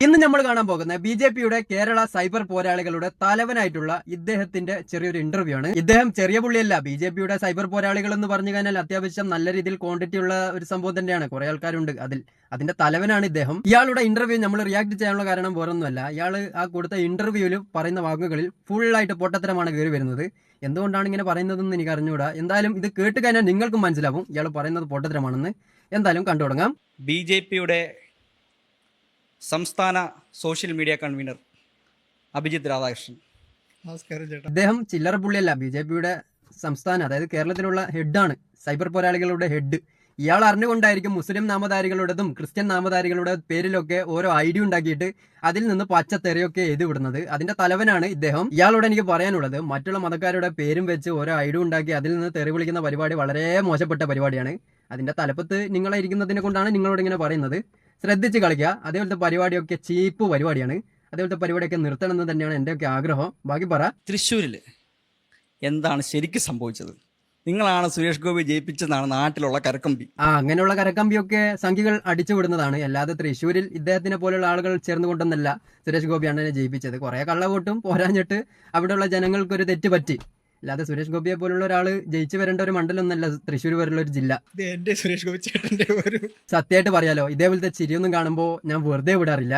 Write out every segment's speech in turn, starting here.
ഇന്ന് നമ്മൾ കാണാൻ പോകുന്ന ബി ജെ പിയുടെ കേരള സൈബർ പോരാളികളുടെ തലവനായിട്ടുള്ള ഇദ്ദേഹത്തിന്റെ ചെറിയൊരു ഇന്റർവ്യൂ ആണ്. ഇദ്ദേഹം ചെറിയ പുള്ളിയല്ല. ബി ജെ പിയുടെ സൈബർ പോരാളികൾ എന്ന് പറഞ്ഞു കഴിഞ്ഞാൽ അത്യാവശ്യം നല്ല രീതിയിൽ ക്വാണ്ടിറ്റി ഉള്ള ഒരു സംഭവം തന്നെയാണ്. കുറെ ആൾക്കാരുണ്ട് അതിൽ. അതിന്റെ തലവനാണ് ഇദ്ദേഹം. ഇയാളുടെ ഇന്റർവ്യൂ നമ്മൾ റിയാക്ട് ചെയ്യാനുള്ള കാരണം വേറൊന്നുമല്ല. ഇയാൾ ആ കൊടുത്ത ഇന്റർവ്യൂവിൽ പറയുന്ന വാക്കുകളിൽ ഫുള്ളായിട്ട് പൊട്ടത്തരമാണ് കയറി വരുന്നത്. എന്തുകൊണ്ടാണ് ഇങ്ങനെ പറയുന്നതെന്ന് എനിക്ക് അറിഞ്ഞുകൂടാ. എന്തായാലും ഇത് കേട്ട് കഴിഞ്ഞാൽ നിങ്ങൾക്കും മനസ്സിലാവും. ഇയാൾ പറയുന്നത് പൊട്ടത്തരമാണെന്ന്. എന്തായാലും കണ്ടു തുടങ്ങാം ബി ജെ പിയുടെ സംസ്ഥാന social media convener Abhijit Radhakrishnan. നമസ്കാരം ചേട്ടാ. അദ്ദേഹം ചില്ലറ പുള്ളിയല്ല. ബി ജെ പിയുടെ സംസ്ഥാനം അതായത് കേരളത്തിലുള്ള ഹെഡാണ്. Cyber പോരാളികളുടെ head. ഇയാൾ അറിഞ്ഞുകൊണ്ടായിരിക്കും മുസ്ലിം നാമധാരികളുടേതും ക്രിസ്ത്യൻ നാമധാരികളുടെ പേരിലൊക്കെ ഓരോ ഐഡിയ ഉണ്ടാക്കിയിട്ട് അതിൽ നിന്ന് പച്ചത്തെറിയൊക്കെ എഴുതി വിടുന്നത്. അതിന്റെ തലവനാണ് ഇദ്ദേഹം. ഇയാളോട് എനിക്ക് പറയാനുള്ളത് മറ്റുള്ള മതക്കാരുടെ പേരും വെച്ച് ഓരോ ഐഡിയ ഉണ്ടാക്കി അതിൽ നിന്ന് തെറി വിളിക്കുന്ന പരിപാടി വളരെ മോശപ്പെട്ട പരിപാടിയാണ്. അതിന്റെ തലപ്പത്ത് നിങ്ങളെ ഇരിക്കുന്നതിനെ കൊണ്ടാണ് നിങ്ങളോട് ഇങ്ങനെ പറയുന്നത്. ശ്രദ്ധിച്ച് കളിക്കുക അതേപോലത്തെ പരിപാടിയൊക്കെ ചീപ്പ് പരിപാടിയാണ്. അതേപോലത്തെ പരിപാടിയൊക്കെ നിർത്തണം എന്ന് തന്നെയാണ് എന്റെ ഒക്കെ ആഗ്രഹം. ബാക്കി പറ. തൃശ്ശൂരിൽ എന്താണ് ശരിക്കും സംഭവിച്ചത്? നിങ്ങളാണ് സുരേഷ് ഗോപി ജയിപ്പിച്ചതാണ് നാട്ടിലുള്ള കരക്കമ്പി. ആ അങ്ങനെയുള്ള കരക്കമ്പിയൊക്കെ സംഖ്യകൾ അടിച്ചു വിടുന്നതാണ്. അല്ലാതെ തൃശ്ശൂരിൽ ഇദ്ദേഹത്തിനെ പോലുള്ള ആളുകൾ ചേർന്നുകൊണ്ടൊന്നല്ല സുരേഷ് ഗോപിയാണ് അണ്ണനെ ജയിപ്പിച്ചത്. കുറെ കള്ളവോട്ടും പോരാഞ്ഞിട്ട് അവിടെയുള്ള ജനങ്ങൾക്കൊരു തെറ്റ് പറ്റി അല്ലാതെ സുരേഷ് ഗോപിയെ പോലുള്ള ഒരാൾ ജയിച്ചു വരേണ്ട ഒരു മണ്ഡലമൊന്നല്ല തൃശ്ശൂർ പോലുള്ള ഒരു ജില്ല. എന്റെ സുരേഷ് ഗോപി ചേട്ടന്റെ ഒരു സത്യമായിട്ട് പറയാലോ ഇതേപോലത്തെ ചിരിയൊന്നും കാണുമ്പോ ഞാൻ വെറുതെ വിടാറില്ല.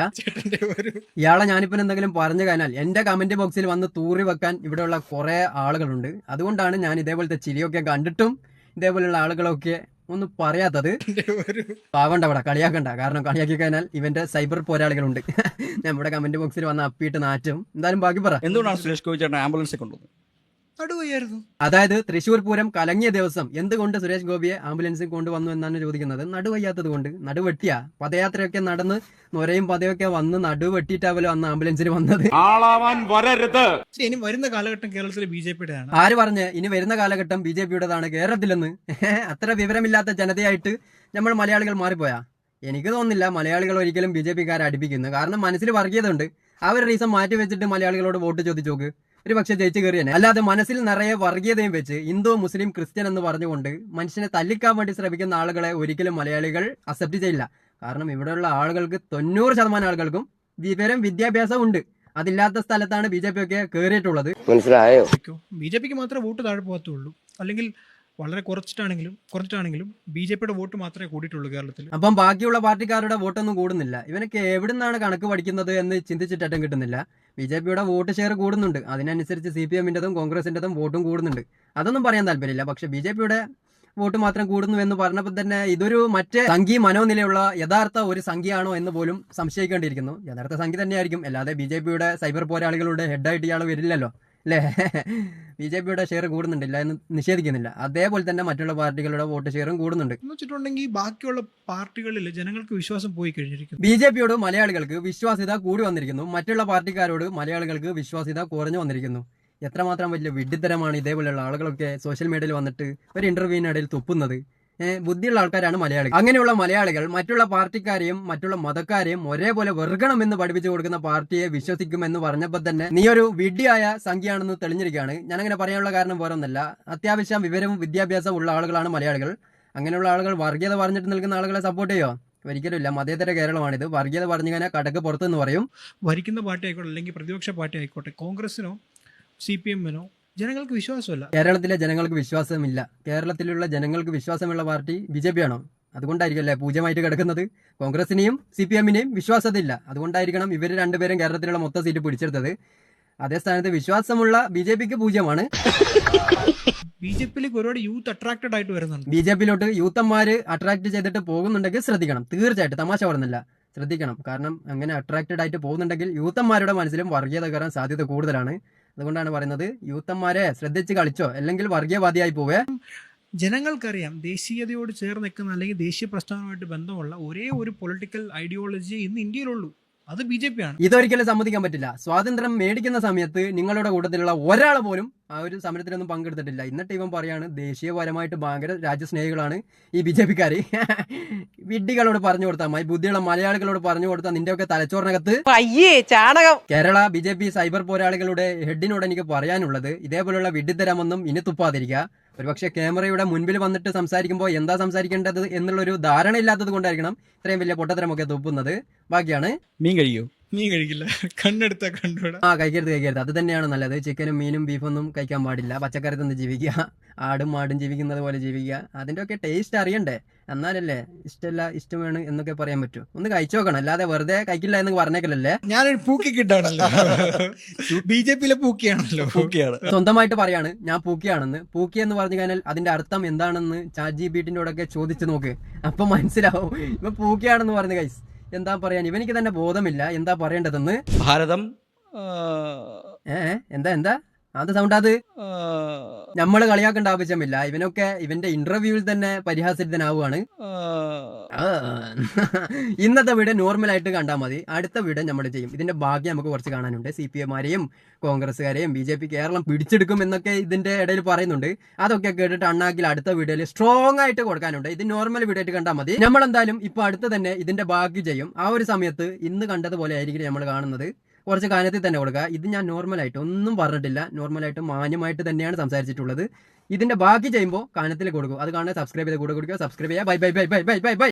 ഇയാളെ ഞാനിപ്പോ എന്തെങ്കിലും പറഞ്ഞു കഴിഞ്ഞാൽ എന്റെ കമന്റ് ബോക്സിൽ വന്ന് തൂറി വെക്കാൻ ഇവിടെയുള്ള കുറെ ആളുകളുണ്ട്. അതുകൊണ്ടാണ് ഞാൻ ഇതേപോലത്തെ ചിരിയൊക്കെ കണ്ടിട്ടും ഇതേപോലെയുള്ള ആളുകളൊക്കെ ഒന്നും പറയാത്തത്. പാവണ്ട അവിടെ കളിയാക്കണ്ട. കാരണം കളിയാക്കി കഴിഞ്ഞാൽ ഇവന്റെ സൈബർ പോരാളികളുണ്ട്. നമ്മുടെ കമന്റ് ബോക്സിൽ വന്ന് അപ്പിയിട്ട് നാറ്റും. എന്തായാലും ബാക്കി പറ. എന്തുകൊണ്ടാണ് സുരേഷ് ഗോപി ചേട്ടൻ കൊണ്ടുവന്നത്? നടുവയ്യായിരുന്നു അതായത് തൃശൂർ പൂരം കലങ്ങിയ ദിവസം എന്തുകൊണ്ട് സുരേഷ് ഗോപിയെ ആംബുലൻസിൽ കൊണ്ടുവന്നു എന്നാണ് ചോദിക്കുന്നത്. നടുവയ്യാത്തത് കൊണ്ട് നടുവെട്ടിയ. പദയാത്രയൊക്കെ നടന്ന് നൊരയും പതയൊക്കെ വന്ന് നടുവെട്ടിയിട്ടാവല്ലോ അന്ന് ആംബുലൻസിൽ വന്നത്. വരരുത്. ഇനി വരുന്ന കാലഘട്ടം കേരളത്തിലെ ബി ജെ പിയുടെയാണ് ആര് പറഞ്ഞ് ഇനി വരുന്ന കാലഘട്ടം ബി ജെ പിയുടേതാണ്? കേരളത്തിലെന്ന്. അത്ര വിവരമില്ലാത്ത ജനതയായിട്ട് നമ്മൾ മലയാളികൾ മാറിപ്പോയാ? എനിക്ക് തോന്നുന്നില്ല മലയാളികൾ ഒരിക്കലും ബി ജെ പിക്കാരെ അടുപ്പിക്കുന്നു. കാരണം മനസ്സിൽ വർഗീയതുണ്ട് ആ ഒരു റീസൺ മാറ്റി വെച്ചിട്ട് മലയാളികളോട് വോട്ട് ചോദിച്ചു നോക്ക് ഒരു പക്ഷെ ജയിച്ചു കയറി തന്നെ അല്ലാതെ മനസ്സിൽ നിറയെ വർഗീയതയും വെച്ച് ഹിന്ദു മുസ്ലിം ക്രിസ്ത്യൻ എന്ന് പറഞ്ഞുകൊണ്ട് മനുഷ്യനെ തല്ലിക്കാൻ വേണ്ടി ശ്രമിക്കുന്ന ആളുകളെ ഒരിക്കലും മലയാളികൾ അക്സെപ്റ്റ് ചെയ്യില്ല. കാരണം ഇവിടെയുള്ള ആളുകൾക്ക് തൊണ്ണൂറ് ശതമാനം ആളുകൾക്കും വിവരം വിദ്യാഭ്യാസം ഉണ്ട്. അതില്ലാത്ത സ്ഥലത്താണ് ബി ജെ പി ഒക്കെ കയറിയിട്ടുള്ളത്. മനസ്സിലായോ? ബി ജെ പിക്ക് മാത്രമേ വോട്ട് താഴെ പോകത്തുള്ളൂ. അല്ലെങ്കിൽ വളരെ കുറച്ചിട്ടാണെങ്കിലും കുറച്ചിട്ടാണെങ്കിലും ബി ജെ പിയുടെ വോട്ട് മാത്രമേ കൂടിയിട്ടുള്ളൂ കേരളത്തിൽ. അപ്പം ബാക്കിയുള്ള പാർട്ടിക്കാരുടെ വോട്ടൊന്നും കൂടുന്നില്ല. ഇവനൊക്കെ എവിടുന്നാണ് കണക്ക് പഠിക്കുന്നത് എന്ന് ചിന്തിച്ചിട്ടും കിട്ടുന്നില്ല. ബി ജെ പിയുടെ വോട്ട് ഷെയർ കൂടുന്നുണ്ട്. അതിനനുസരിച്ച് സി പി എമ്മിന്റെതും കോൺഗ്രസിന്റെതും വോട്ടും കൂടുന്നുണ്ട്. അതൊന്നും പറയാൻ താല്പര്യമില്ല. പക്ഷെ ബി ജെ പിയുടെ വോട്ട് മാത്രം കൂടുന്നു എന്ന് പറഞ്ഞപ്പോൾ തന്നെ ഇതൊരു മറ്റേ സംഖ്യ മനോനിലയുള്ള യഥാർത്ഥ ഒരു സംഖ്യയാണോ എന്ന് പോലും സംശയിക്കേണ്ടിയിരിക്കുന്നു. യഥാർത്ഥ സംഖ്യ തന്നെയായിരിക്കും. അല്ലാതെ ബി ജെ പിയുടെ സൈബർ പോരാളികളുടെ ഹെഡായിട്ട് ഇയാൾ വരില്ലല്ലോ. അല്ലേ ബി ജെ പിയുടെ ഷെയർ കൂടുന്നുണ്ടില്ല എന്ന് നിഷേധിക്കുന്നില്ല. അതേപോലെ തന്നെ മറ്റുള്ള പാർട്ടികളുടെ വോട്ട് ഷെയറും കൂടുന്നുണ്ട്. എന്ന് വെച്ചിട്ടുണ്ടെങ്കിൽ ബാക്കിയുള്ള പാർട്ടികളിൽ ജനങ്ങൾക്ക് വിശ്വാസം പോയി കഴിഞ്ഞിരിക്കുന്നു. ബി ജെ പിയോട് മലയാളികൾക്ക് വിശ്വാസ്യത കൂടി വന്നിരിക്കുന്നു. മറ്റുള്ള പാർട്ടിക്കാരോട് മലയാളികൾക്ക് വിശ്വാസ്യത കുറഞ്ഞു വന്നിരിക്കുന്നു. എത്രമാത്രം വലിയ വിഡ്ഢിത്തരമാണ് ഇതേപോലെയുള്ള ആളുകളൊക്കെ സോഷ്യൽ മീഡിയയിൽ വന്നിട്ട് ഒരു ഇന്റർവ്യൂവിനിടയിൽ തുപ്പുന്നത്. ബുദ്ധിയുള്ള ആൾക്കാരാണ് മലയാളികൾ. അങ്ങനെയുള്ള മലയാളികൾ മറ്റുള്ള പാർട്ടിക്കാരെയും മറ്റുള്ള മതക്കാരെയും ഒരേപോലെ വെറുകണമെന്ന് പഠിപ്പിച്ചു കൊടുക്കുന്ന പാർട്ടിയെ വിശ്വസിക്കുമെന്ന് പറഞ്ഞപ്പോൾ തന്നെ നീ ഒരു വിഡ്ഢിയായ സംഖ്യയാണെന്ന് തെളിഞ്ഞിരിക്കുകയാണ്. ഞാൻ അങ്ങനെ പറയാനുള്ള കാരണം വേറൊന്നല്ല. അത്യാവശ്യം വിവരവും വിദ്യാഭ്യാസവും ഉള്ള ആളുകളാണ് മലയാളികൾ. അങ്ങനെയുള്ള ആളുകൾ വർഗീയത പറഞ്ഞിട്ട് നിൽക്കുന്ന ആളുകളെ സപ്പോർട്ട് ചെയ്യോ? ഒരിക്കലുമില്ല. മതേതര കേരളമാണിത്. വർഗീയത പറഞ്ഞു കഴിഞ്ഞാൽ കടക്ക് പുറത്തെന്ന് പറയും. ഭരിക്കുന്ന പാർട്ടി ആയിക്കോട്ടെ അല്ലെങ്കിൽ പ്രതിപക്ഷ പാർട്ടി ആയിക്കോട്ടെ കോൺഗ്രസിനോ സി പി എമ്മിനോ ജനങ്ങൾക്ക് വിശ്വാസമല്ല. കേരളത്തിലെ ജനങ്ങൾക്ക് വിശ്വാസമില്ല. കേരളത്തിലുള്ള ജനങ്ങൾക്ക് വിശ്വാസമുള്ള പാർട്ടി ബി ജെ പി ആണോ അതുകൊണ്ടായിരിക്കും പൂജ്യമായിട്ട് കിടക്കുന്നത്? കോൺഗ്രസിനെയും സി പി എമ്മിനെയും വിശ്വാസത്തില്ല. അതുകൊണ്ടായിരിക്കണം ഇവർ രണ്ടുപേരും കേരളത്തിലുള്ള മൊത്തം സീറ്റ് പിടിച്ചെടുത്തത്. അതേ സ്ഥാനത്ത് വിശ്വാസമുള്ള ബി ജെ പിക്ക് പൂജ്യമാണ്. ബി ജെ പിയിലേക്ക് ഒരുപാട് യൂത്ത് അട്രാക്റ്റഡ് ആയിട്ട് വരുന്നുണ്ട്. ബി ജെ പിയിലോട്ട് യൂത്തന്മാര് അട്രാക്ട് ചെയ്തിട്ട് പോകുന്നുണ്ടെങ്കിൽ ശ്രദ്ധിക്കണം. തീർച്ചയായിട്ടും തമാശ പറഞ്ഞില്ല ശ്രദ്ധിക്കണം. കാരണം അങ്ങനെ അട്രാക്റ്റഡ് ആയിട്ട് പോകുന്നുണ്ടെങ്കിൽ യൂത്തന്മാരുടെ മനസ്സിലും വർഗീയത കയറാൻ സാധ്യത കൂടുതലാണ്. അതുകൊണ്ടാണ് പറയുന്നത് യൂത്തന്മാരെ ശ്രദ്ധിച്ച് കളിച്ചോ അല്ലെങ്കിൽ വർഗീയവാദിയായി പോവേ. ജനങ്ങൾക്കറിയാം ദേശീയതയോട് ചേർന്ന് നിൽക്കുന്ന അല്ലെങ്കിൽ ദേശീയ പ്രസ്ഥാനവുമായിട്ട് ബന്ധമുള്ള ഒരേ ഒരു പൊളിറ്റിക്കൽ ഐഡിയോളജി ഇന്ന് ഇന്ത്യയിലുള്ളൂ. അത് ബി ജെ പി ആണ്. ഇതൊരിക്കലും സമ്മതിക്കാൻ പറ്റില്ല. സ്വാതന്ത്ര്യം മേടിക്കുന്ന സമയത്ത് നിങ്ങളുടെ കൂട്ടത്തിലുള്ള ഒരാൾ പോലും ആ ഒരു സമരത്തിലൊന്നും പങ്കെടുത്തിട്ടില്ല. എന്നിട്ട് ഇവൻ പറയാണ് ദേശീയപരമായിട്ട് ഭയങ്കര രാജ്യസ്നേഹികളാണ് ഈ ബി ജെ പിക്കാര്. വിഡ്ഢികളോട് പറഞ്ഞു കൊടുത്താൽ മതി ബുദ്ധിയുള്ള മലയാളികളോട് പറഞ്ഞു കൊടുത്താൽ നിന്റെയൊക്കെ തലച്ചോറിനകത്ത് അയ്യേ ചാണകം. Kerala B J P cyber പോരാളികളുടെ ഹെഡിനോട് എനിക്ക് പറയാനുള്ളത് ഇതേപോലുള്ള വിഡ്ഢിത്തരമൊന്നും ഇനി തുപ്പാതിരിക്കുക. ഒരുപക്ഷെ ക്യാമറയുടെ മുൻപിൽ വന്നിട്ട് സംസാരിക്കുമ്പോൾ എന്താ സംസാരിക്കേണ്ടത് എന്നുള്ളൊരു ധാരണ ഇല്ലാത്തത് കൊണ്ടായിരിക്കണം ഇത്രയും വലിയ പൊട്ടത്തരമൊക്കെ തുപ്പുന്നത്. ബാക്കിയാണ് മീൻ കഴിയോ നീ കഴിക്കില്ല. കണ്ണെടുത്ത കണ്ടോട. ആ കഴിക്കരുത് കഴിക്കരുത്. അത് തന്നെയാണ് നല്ലത്. ചിക്കനും മീനും ബീഫൊന്നും കഴിക്കാൻ പാടില്ല. പച്ചക്കറി തന്നെ ജീവിക്കുക. ആടും മാടും ജീവിക്കുന്നത് പോലെ ജീവിക്കുക. അതിന്റെ ഒക്കെ ടേസ്റ്റ് അറിയണ്ടേ? എന്നാലല്ലേ ഇഷ്ടമല്ല ഇഷ്ടമാണ് എന്നൊക്കെ പറയാൻ പറ്റൂ. ഒന്ന് കഴിച്ചു നോക്കണം. അല്ലാതെ വെറുതെ കഴിക്കില്ല എന്ന് പറഞ്ഞേക്കലല്ലേ? ഞാനൊരു പൂക്കി കിട്ടാണല്ലോ. ബി ജെ പിയിലെ പൂക്കിയാണല്ലോ. പൂക്കിയാണ്. സ്വന്തമായിട്ട് പറയാണ് ഞാൻ പൂക്കിയാണെന്ന്. പൂക്കി എന്ന് പറഞ്ഞു കഴിഞ്ഞാൽ അതിന്റെ അർത്ഥം എന്താണെന്ന് ചാറ്റ് ജി ഒക്കെ ചോദിച്ചു നോക്ക്. അപ്പൊ മനസ്സിലാവും. ഇപ്പൊ പൂക്കിയാണെന്ന് പറഞ്ഞു കൈസ് എന്താ പറയാൻ? ഇവനിക്ക് തന്നെ ബോധമില്ല. എന്താ പറയേണ്ടതെന്ന്? ഭാരതം എന്താ എന്താ? അത് സൗണ്ട് അത്. നമ്മൾ നമ്മൾ കളിയാക്കേണ്ട ആവശ്യമില്ല. ഇവനൊക്കെ ഇവന്റെ ഇന്റർവ്യൂവിൽ തന്നെ ആ. ഇന്നത്തെ വീഡിയോ നോർമൽ ആയിട്ട് കണ്ടാൽ മതി. അടുത്ത വീഡിയോ നമ്മൾ ചെയ്യും. ഇതിന്റെ ബാക്കി നമുക്ക് കുറച്ച് കാണാനുണ്ട്. സി പി എമാരെയും കോൺഗ്രസ്സുകാരെയും ബി ജെ പി കേരളം പിടിച്ചെടുക്കും എന്നൊക്കെ ഇതിന്റെ ഇടയിൽ പറയുന്നുണ്ട്. അതൊക്കെ കേട്ടിട്ട് അണ്ണാക്കിൽ അടുത്ത വീഡിയോയിൽ സ്ട്രോങ് ആയിട്ട് കൊടുക്കാനുണ്ട്. ഇത് നോർമൽ വീഡിയോ ആയിട്ട് കണ്ടാൽ മതി. നമ്മൾ എന്തായാലും ഇപ്പൊ അടുത്ത് തന്നെ ഇതിന്റെ ബാക്കി ചെയ്യും. ആ ഒരു സമയത്ത് ഇന്ന് കണ്ടതുപോലെ ആയിരിക്കും നമ്മൾ കാണുന്നത്. കുറച്ച് കാനത്തിൽ തന്നെ കൊടുക്കുക. ഇത് ഞാൻ നോർമലായിട്ട് ഒന്നും പറഞ്ഞിട്ടില്ല. നോർമലായിട്ട് മാന്യമായിട്ട് തന്നെയാണ് സംസാരിച്ചിട്ടുള്ളത്. ഇതിന്റെ ബാക്കി ചെയ്യുമ്പോൾ കാനത്തിൽ കൊടുക്കും. അത് കാണാൻ സബ്സ്ക്രൈബ് ചെയ്ത് കൂടെ കൊടുക്കുക. സബ്സ്ക്രൈബ് ചെയ്യുക. Bye bye bye bye bye bye bye